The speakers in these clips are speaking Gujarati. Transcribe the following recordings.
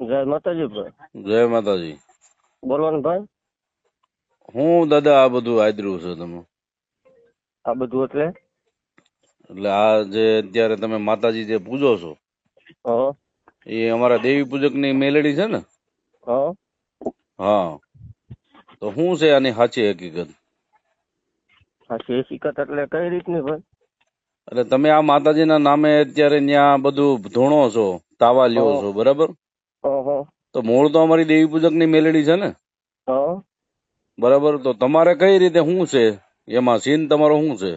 જય માતાજી ભાઈ. જય માતાજી. બોલવાનું ભાઈ? હું દાદા આ બધું આદર્યું છે તમે. આ બધું એટલે? એટલે આ જે અત્યારે તમે માતાજી જે પૂજો છો એ અમારા દેવી પૂજકની મેલડી છે ને? હા. હા. તો શું છે આની સાચી હકીકત? સાચી હકીકત એટલે કઈ રીતની ભાઈ? એટલે તમે આ માતાજીના નામે અત્યારે ત્યાં બધું ધોણો છો તાવા લ્યો છો બરાબર? તો મૂળ તો અમારી દેવી પૂજકની મેલેડી છે ને? બરાબર તો તમારે કઈ રીતે શું છે? એમાં સીન તમારો શું છે?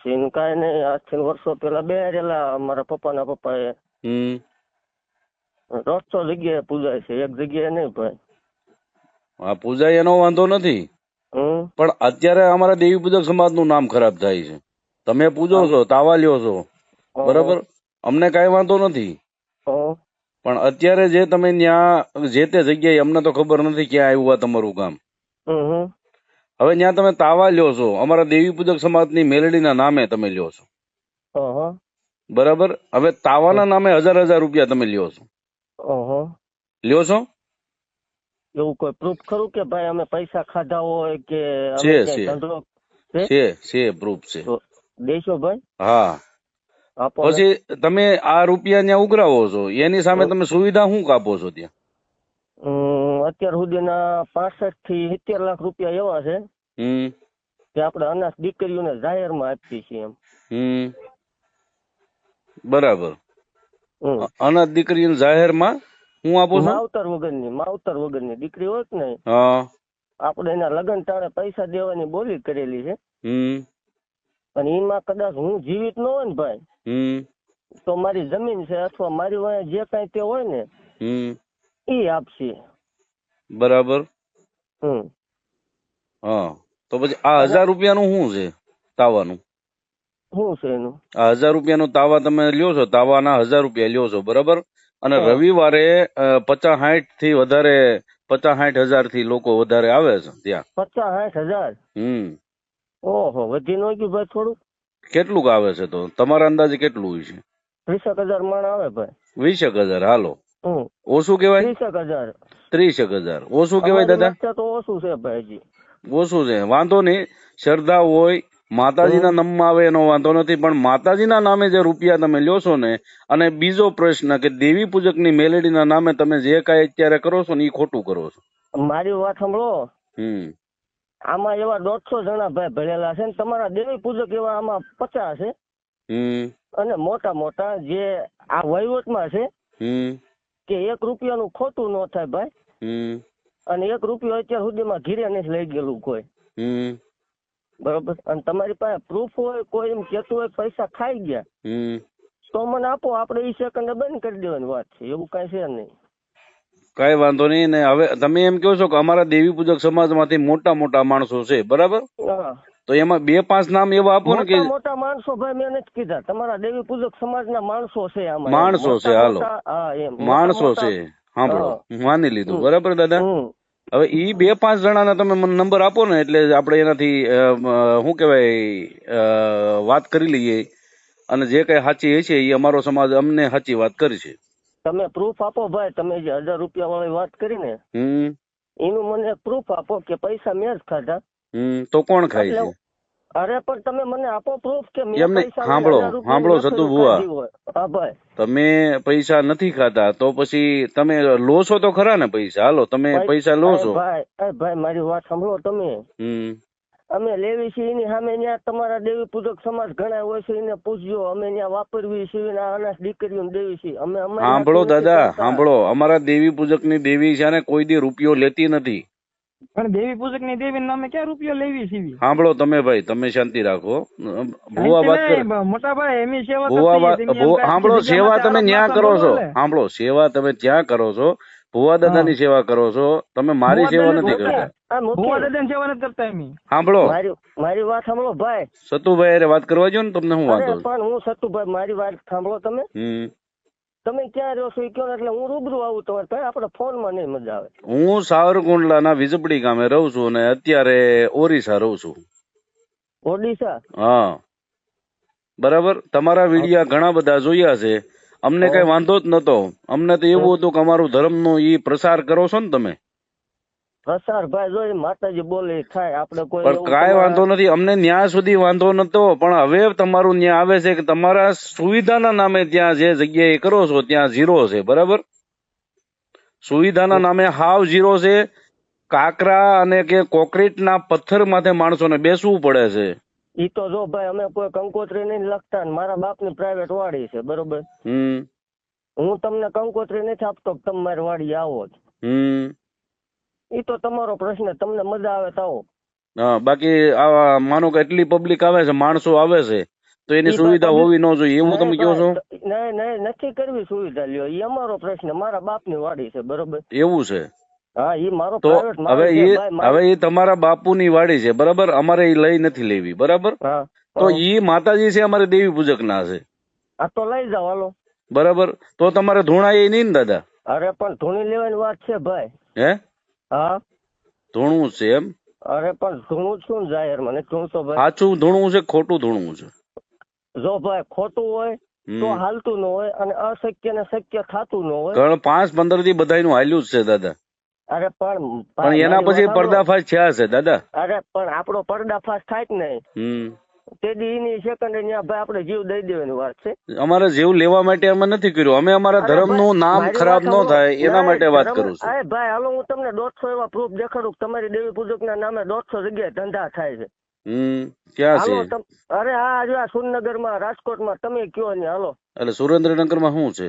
સીન કાંઈ નહીં આજથી વર્ષો પેલા બે રેલા મારા પપ્પાના પપ્પાએ. દોઢસો જગ્યાએ પૂજાય છે એક જગ્યાએ નહીં ભાઈ હા પૂજા એનો વાંધો નથી. પણ અત્યારે અમારા દેવી પૂજક સમાજનું નામ ખરાબ થાય છે. તમે પૂજો છો તાવા લ્યો છો. બરાબર? અમને કઈ વાંધો નથી. પણ અત્યારે જે તમે ત્યાં જે તે જગ્યાએ અમને તો ખબર નથી ક્યાં આવ્યું આ તમારું કામ હવે ત્યાં તમે તાવા લ્યો છો. અમારા દેવી પૂજક સમાજની મેલડીના નામે તમે લ્યો છો. બરાબર? હવે તાવાના નામે હજાર હજાર રૂપિયા તમે લ્યો છો. લ્યો છો? એવું કોઈ પ્રૂફ ખરું કે ભાઈ અમે પૈસા ખાધા હોય કે છે, છે. છે? છે પ્રૂફ છે. દેશો ભાઈ? હા. પછી તમે આ રૂપિયા ત્યાં ઉઘરાવો છો. એની સામે તમે સુવિધા શું કાપો છો ત્યાં? હમ, અત્યાર સુધીના પાસઠથી સિત્તેર લાખ રૂપિયા એવા છે કે આપણે અનાજ દીકરીઓને જાહેરમાં આપીએ છીએ એમ. હમ. બરાબર. હમ. અનાથ દીકરીને જાહેરમાં હું આપું છું? માવતર વગરની માવતર વગરની દીકરી હોય ને હા. આપણે એના લગ્ન ટાળે પૈસા દેવાની બોલી કરેલી છે. અને એમાં કદાચ હું જીવિત ન હોય ને ભાઈ તો મારી જમીન છે અથવા મારી વાંહે જે કઈ તે હોય ને એ આપશે. બરાબર? હમ. હા. તો પછી આ હજાર રૂપિયાનું શું છે તાવાનું? શું છે એનું? આ હજાર રૂપિયાનું તાવા તમે લ્યો છો તાવાના હજાર રૂપિયા લ્યો છો બરાબર? અને રવિવારે પચાસ સાઠથી વધારે પચાસ સાઠ હજારથી લોકો વધારે આવે છે ત્યાં. પચાસ સાઠ હજાર? હમ. ઓહો વધી નો ગયું ભાઈ થોડું કેટલુંક આવે છે તો? તમારા અંદાજે કેટલું હોય છે? ત્રીસેક હજાર મણ આવે ભાઈ. વીસેક હજાર હાલો. ઓછું કહેવાય? ત્રીસેક હજાર. ત્રીસેક હજાર. ઓછું કેવાય દાદા? તો ઓછું છે ભાઈજી ઓછું છે. વાંધો નહીં. શ્રદ્ધા હોય માતાજીના નામમાં આવે એનો વાંધો નથી પણ માતાજીના નામે જે રૂપિયા તમે લ્યો છો ને અને બીજો પ્રશ્ન કે દેવી પૂજકની મેલેડીના નામે તમે જે કાંઈ અત્યારે કરો છો ને એ ખોટું કરો છો? મારી વાત સાંભળો. હમ. આમાં એવા દોઢસો જણા ભાઈ ભરેલા છે ને તમારા દેવી પૂજક એવા આમાં પચાસ છે. અને મોટા મોટા જે આ વહીવટમાં છે કે એક રૂપિયાનું ખોટું ન થાય ભાઈ. અને એક રૂપિયો અત્યાર સુધીમાં ઘીરે નથી લઈ ગયેલું કોઈ. બરોબર? અને તમારી પાસે પ્રૂફ હોય કોઈ એમ કેતું હોય પૈસા ખાઈ ગયા. તો મને આપો આપણે એ સેકન્ડે બંધ કરી દેવાની વાત છે. એવું કઈ છે નહીં. કઈ વાંધો નહીં. ને હવે તમે એમ કહો છો કે અમારા દેવી પૂજક સમાજમાંથી મોટા મોટા માણસો છે બરાબર? તો એમાં બે પાંચ નામ એવા આપો ને કે મોટા માણસો ભાઈ મેં નથી કીધા. તમારા દેવી પૂજક સમાજના માણસો છે માણસો છે, હાલો. હા માણસો છે. હા. હું માની લીધું. બરાબર દાદા? હવે ઈ બે પાંચ જણાના તમે મને નંબર આપો ને એટલે આપણે એનાથી શું કહેવાય વાત કરી લઈએ. અને જે કઈ સાચી હશે એ અમારો સમાજ અમને સાચી વાત કરશે તમે પ્રૂફ આપો ભાઈ તમે જે હજાર રૂપિયા વાળી વાત કરી ને એનું મને પ્રૂફ આપો કે પૈસા મેં જ ખાધા. તો કોણ ખાય છે? અરે પણ તમે મને આપો પ્રૂફ કે મેં એમ પૈસા સાંભળો, સાંભળો. હા ભાઈ. તમે પૈસા નથી ખાતા તો પછી તમે લો છો તો ખરા ને પૈસા? હાલો તમે પૈસા લો છો ભાઈ ભાઈ મારી વાત સાંભળો તમે. હમ. અમે લેવી છીએ એની સામે ત્યાં તમારા દેવી પૂજક સમાજ ઘણા હોય છે એને પૂછજો અમે ત્યાં વાપરવી છીએ ને આ દીકરીઓને દેવી છીએ. અમે સાંભળો દાદા સાંભળો. અમારા દેવી પૂજકની દેવી છે ને કોઈ દી રૂપિયો લેતી નથી. પણ દેવી પૂજકની દેવી અમે ક્યાં રૂપિયો લેવી છીએ? સાંભળો તમે ભાઈ તમે શાંતિ રાખો. ભુવા વાત કરે મોટા ભાઈ એમની સેવા ભુવા સાંભળો સેવા તમે ન્યા કરો છો. સાંભળો સેવા તમે ત્યાં કરો છો. ભુવા દાદાની સેવા કરો છો. તમે મારી સેવા નથી કરતા. ભુવા દાદાની સેવા નથી કરતા એમની સાંભળો. મારી મારી વાત સાંભળો ભાઈ. સતુભાઈ અરે વાત કરવા જો ને તમને હું વાંધો પણ હું સતુભાઈ મારી વાત સાંભળો તમે. તમે ક્યાં રહો છો? એ કહો એટલે હું રૂબરૂ આવું તમારે ભાઈ આપણે ફોનમાં નહીં મજા આવે. હું સાવરકુંડલાના વિજપડી ગામે રહું છું અને અત્યારે ઓરિસ્સા રહું છું. ઓડિશા? હા. બરાબર? તમારા વિડિયા ઘણા બધા જોયા છે. અમને કઈ વાંધો જ નતો. અમને તો એવું હતું કે અમારું ધર્મનો ઈ પ્રસાર કરો છો ને તમે. પ્રસાર ભાઈ જો માતાજી બોલે થાય આપણે કોઈ પણ કાંઈ વાંધો નથી. અમને ન્યાય સુધી વાંધો નતો પણ હવે તમારું ન્યાય આવે છે કે તમારા સુવિધાના નામે ત્યાં જે જગ્યાએ કરો છો ત્યાં ઝીરો છે બરાબર? સુવિધાના નામે હાવ ઝીરો છે. કાકરા અને કે કોક્રીટના પથ્થર માથે માણસોને બેસવું પડે છે. ઈ તો જો ભાઈ અમે કોઈ કંકોત્રી નહીં લખતા ને મારા બાપની પ્રાઇવેટ વાડી છે બરોબર? હું તમને કંકોત્રી નથી આપતો તમે મારી વાડી આવો જ. ઈ તો તમારો પ્રશ્ન તમને મજા આવે તો આવો. હા બાકી આવા માનો કે એટલી પબ્લિક આવે છે માણસો આવે છે તો એની સુવિધા હોવી ન જોઈએ એવું તમે કહો છો? નહીં નહીં નથી કરવી સુવિધા લ્યો. એ અમારો પ્રશ્ન મારા બાપની વાડી છે બરોબર? એવું છે. હા ઈ મારો તો હવે એ હવે એ તમારા બાપુની વાડી છે બરાબર? અમારે એ લઈ નથી લેવી બરાબર? હા તો એ માતાજી છે અમારે દેવી પૂજક ના છે. આ તો લઈ જાવ હાલો. બરાબર? તો તમારે ધૂણા એ નહીં ને દાદા? અરે પણ ધૂણી લેવાની વાત છે ભાઈ. હે? હા. ધૂણું છે એમ? અરે પણ ધૂણું છું જાહેર? મને નથી ધૂણતો ભાઈ. સાચું ધૂણું છે ખોટું ધૂણું છે. જો ભાઈ ખોટું હોય તો હાલતું ન હોય અને અશક્ય ને શક્ય થતું ન હોય. પાંચ પંદરથી બધાનું હાલ્યું જ છે દાદા. અરે પણ પણ એના પછી પર્દાફાશ થયા છે દાદા. અરે પણ આપણો પર્દાફાશ થાય જ નહીં. હમ. તે દી સેકન્ડ ત્યાં ભાઈ આપણે જીવ દઈ દેવાની વાત છે. અમારે જીવ લેવા માટે અમે નથી કર્યું. અમે અમારા ધર્મનું નામ ખરાબ ન થાય એના માટે વાત કરું છું. અરે ભાઈ હાલો હું તમને દોઢસો એવા પ્રૂફ દેખાડું કે તમારી દેવી પૂજક ના નામે દોઢસો જગ્યાએ ધંધા થાય છે. હમ ક્યાં છે? અરે હા જો આ સુરનગરમાં રાજકોટમાં તમે કયો ને હાલો. એટલે સુરેન્દ્રનગરમાં શું છે?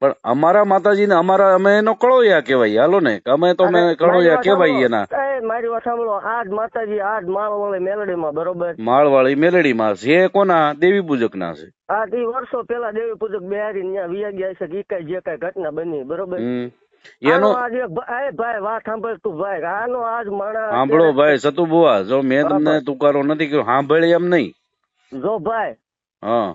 પણ અમારા માતાજીને અમારા અમે એનો કળોયા કહેવાય. હાલો ને અમે તો અમે કળોયા કહેવાય. એના. મારી વાત સાંભળો. આજ માતાજી આજ માળવાળી મેલડીમાં બરોબર? માળવાળી મેલડીમાં છે. એ કોના? દેવી પૂજક ના છે. આ તે વર્ષો પેલા દેવી પૂજક બિહારી ત્યાં વિયા ગયા છે કે કઈ જે કઈ ઘટના બની બરોબર? એનો આજે ભાઈ વાત સાંભળ તું ભાઈ. આનો આજ માણસ સાંભળો ભાઈ સતુ બુવા જો મેં તમને. તુકારો નથી કર્યો સાંભળી એમ નહીં. જો ભાઈ હા.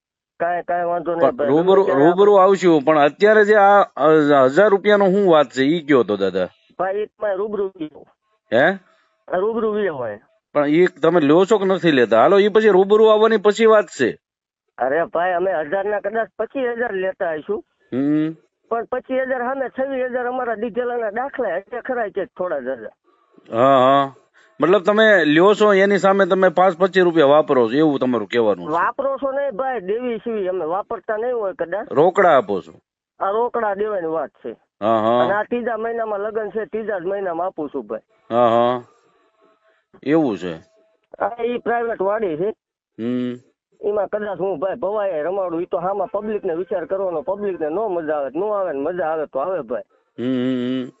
કાંઈ કાંઈ વાંધો નહીં રૂબરૂ રૂબરૂ આવશું પણ અત્યારે જે આ હજાર રૂપિયાનો શું વાત છે ઈ કયો તો દાદા? ભાઈ એકમાં રૂબરૂ હે? રૂબરૂ એ. પણ ઈ તમે લ્યો છો કે નથી લેતા? હાલો ઈ પછી રૂબરૂ આવવાની પછી વાત છે. અરે ભાઈ અમે હજાર ના કદાચ પચીસ હજાર લેતા આવીશું. હમ. પણ પચીસ હજાર સામે છવ્વીસ હજાર અમારા ડીઝલના દાખલા એટલે ખરા છે થોડા જ હજાર? હા હા. મતલબ તમે લ્યો છો એની સામે તમે પાંચ પચીસ રૂપિયા વાપરો છો એવું તમારું કહેવાનું વાપરો છો નહીં ભાઈ દેવી સીવી અમે વાપરતા નહીં હોય કદાચ. રોકડા આપો છો. આ રોકડા દેવાની વાત છે. અને આ ત્રીજા મહિનામાં લગ્ન છે ત્રીજા જ મહિનામાં આપું છું ભાઈ. હા હા. એવું છે. આ ઈ પ્રાઇવેટ વાડી છે. હમ. એમાં કદાચ હું ભાઈ ભવાય રમાડું ઈ તો હામાં પબ્લિક ને વિચાર કરવાનો પબ્લિક ને નો મજા આવે નો આવે ને મજા આવે તો આવે ભાઈ. હમ.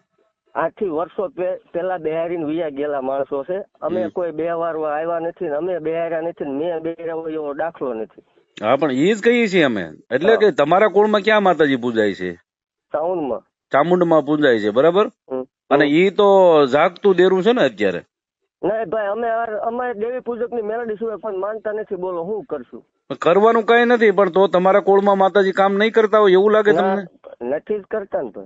આથી વર્ષો પે- પેલા બિહારીને વિયા ગયેલા માણસો છે. અમે કોઈ બે વાર આવ્યા નથી ને અમે બેહાર્યા નથી ને મેં બેહાર્યા એવો દાખલો નથી. હા પણ એ જ કહીએ છીએ અમે. એટલે કે તમારા કુળમાં ક્યાં માતાજી પૂજાય છે? સાઉન્ડમાં. ચામુંડમાં પૂજાય છે બરાબર? અને ઈ તો જાગતું દેરું છે ને અત્યારે? નહીં ભાઈ અમે અમે દેવી પૂજકની મેલડી સિવાય પણ માનતા નથી. બોલો હું કરશું? કરવાનું કઈ નથી પણ તો તમારા કુળમાં માતાજી કામ નહીં કરતા હોય એવું લાગે તમને? નથી જ કરતા ને ભાઈ.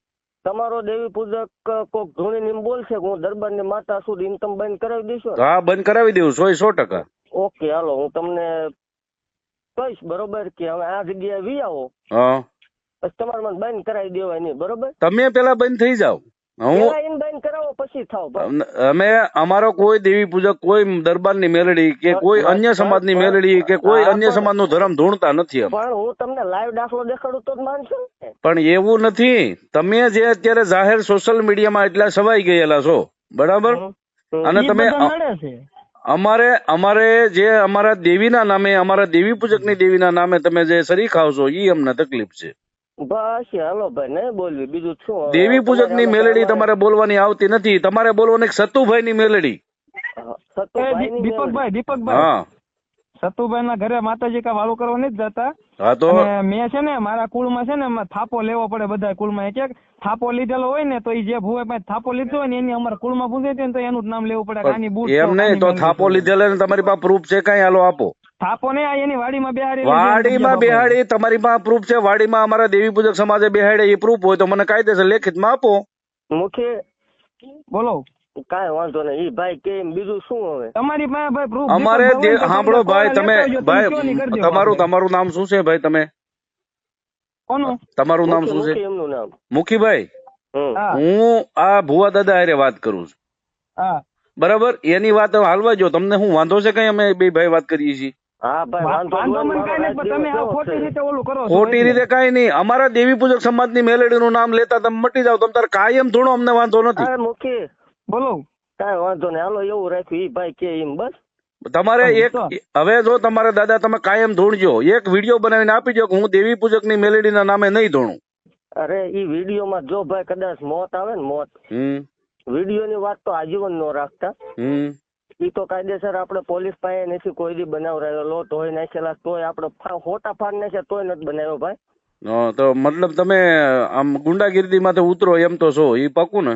તમારો દેવી પૂજક કોક ધૂણી ને બોલશે કે હું દરબારની માતા સુધી ઇન્કમ બંધ કરાવી દઈશું હા બંધ કરાવી દેવું સો સો ટકા. ઓકે હાલો હું તમને કહીશ બરોબર કે હવે આ જગ્યાએ વી આવો. હા. પછી તમારે મને બંધ કરાવી દેવાય નહીં બરોબર? તમે પેલા બંધ થઈ જાઓ. અમે અમારો કોઈ દેવી પૂજક કોઈ દરબારની મેલડી કે કોઈ અન્ય સમાજની મેલડી કે કોઈ અન્ય સમાજનું ધર્મ ધૂણતા નથી પણ હું તમને લાઈવ દાખલો દેખાડું તો માનશો પણ એવું નથી. તમે જે અત્યારે જાહેર સોશિયલ મીડિયામાં એટલા સવાઈ ગયેલા છો બરાબર. અને તમે અમારે અમારે જે અમારા દેવીના નામે અમારા દેવી પૂજકની દેવીના નામે તમે જે શરી ખાવ છો ઈ અમને તકલીફ છે. બસ હાલો ભાઈ નહીં બોલવી? બીજું શું દેવી પૂજકની ની મેલડી તમારે બોલવાની આવતી નથી. તમારે બોલવાની એક સતુભાઈની મેલડી. દીપકભાઈ દીપકભાઈ. હા. સતુભાઈ ના ઘરે માતાજી કા વાળું કરવા નથી જતા. હા તો? મેં છે ને મારા કુળમાં છે ને થાપો લેવો પડે બધા કુળમાં. એક એક થાપો લીધેલો હોય ને તો એ જે ભૂવે પાસે થાપો લીધો હોય ને એની અમારા કુળમાં પૂછે ને તો એનું જ નામ લેવું પડે કાની આની બુટ એમ નહીં તો થાપો લીધેલો ને તમારી પાસે પ્રૂફ છે કઈ? હાલો આપો. થાપો ને આ એની વાડીમાં બેહાડી વાડીમાં બેહાડી તમારી પાસે પ્રૂફ છે વાડીમાં અમારા દેવી પૂજક સમાજે બેહાડે એ પ્રૂફ હોય તો મને કાયદેસર લેખિતમાં આપો. મુખી બોલો. કાંઈ વાંધો નહીં. ઈ ભાઈ કે બીજું શું હવે? તમારી પાસે ભાઈ proof અમારે દીપક દે- ભગવાન તો સાંભળો ભાઈ તમે ભાઈ તમારું તમારું નામ શું છે ભાઈ તમે? કોનું? તમારું નામ શું છે? એમનું નામ. મુખીભાઈ? હમ. હું. આ ભુવા દાદા હારે વાત કરું છું. હા. બરાબર? એની વાત હાલવા જો તમને હું વાંધો છે કઈ અમે બે ભાઈ વાત કરીએ છીએ? હા ભાઈ વાંધો વાંધો નહીં. મને કાંઈ નહીં, પણ તમે આ મારો ખોટી રીતે ઓલું કરો છો. ખોટી એટલે. રીતે કઈ નહીં. અમારા દેવી પૂજક મેલડી નું નામ લેતા તમે મટી જાવ તમે તાર કાયમ ધૂણો અમને વાંધો નથી. બોલો. કઈ વાંધો નહીં. હાલો એવું રાખ્યું. ઈ ભાઈ કે એમ બસ. તમારે એક હવે જો તમારે દાદા તમે કાયમ ધૂણજો. એક વીડિયો બનાવીને આપી દો કે હું દેવી પૂજકની મેલેડી ના નામે નહીં ધૂણું. અરે ઈ વિડીયોમાં જો ભાઈ કદાચ મોત આવે ને મોત હમ. વિડીયોની વાત તો આજીવન નો રાખતા. હમ. ઈ તો કાયદેસર આપણે પોલીસ પાસે નથી કોઈ દી બનાવરાયેલો તોય નાખેલા, તોય આપણે ખોટા ફાડ નાખ્યા, તોય નથી બનાવ્યો ભાઈ. તો મતલબ તમે આમ ગુંડાગીરી માંથી ઉતરો એમ તો છો એ પાકું ને?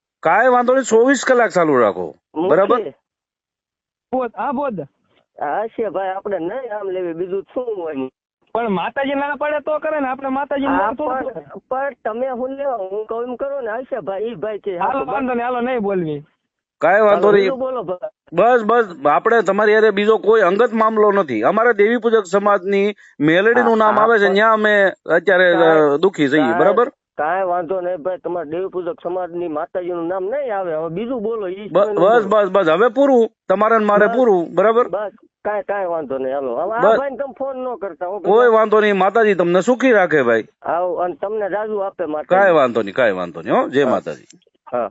કાંઈ વાંધો નહીં ચોવીસ કલાક ચાલુ રાખો. બરાબર. બોધ હા બોધ. હા છે ભાઈ આપણે નહીં આમ લેવી બીજું શું હોય? પણ માતાજી ના પડે તો કરે ને આપણે માતાજી પણ તમે હું લેવા હું કહું એમ કરો ને હશે ભાઈ ઈ ભાઈ છે હાલો વાંધો નહીં હાલો નહીં બોલવી. કાંઈ વાંધો નહીં. બોલો બસ બસ આપણે તમારી યારે બીજો કોઈ અંગત મામલો નથી. અમારા દેવી પૂજક સમાજની મેલેડીનું નામ આવે છે ત્યાં અમે અત્યારે દુખી જઈએ બરાબર? કાંઈ વાંધો નહીં ભાઈ તમારા દેવ પૂજક સમાજની માતાજી નું નામ નહીં આવે. હવે બીજું બોલો ઈ બસ બસ બસ હવે પૂરું. તમારે મારે પૂરું બરાબર? બસ કાંઈ કાંઈ વાંધો નહીં હાલો. હવે આ ભાઈ તમે ફોન ન કરતા કોઈ વાંધો નહીં માતાજી તમને સુખી રાખે ભાઈ. આવ અને તમને રાજુ આપે માતા કાંઈ વાંધો નહીં કાંઈ વાંધો નહીં હો. જય માતાજી. હા.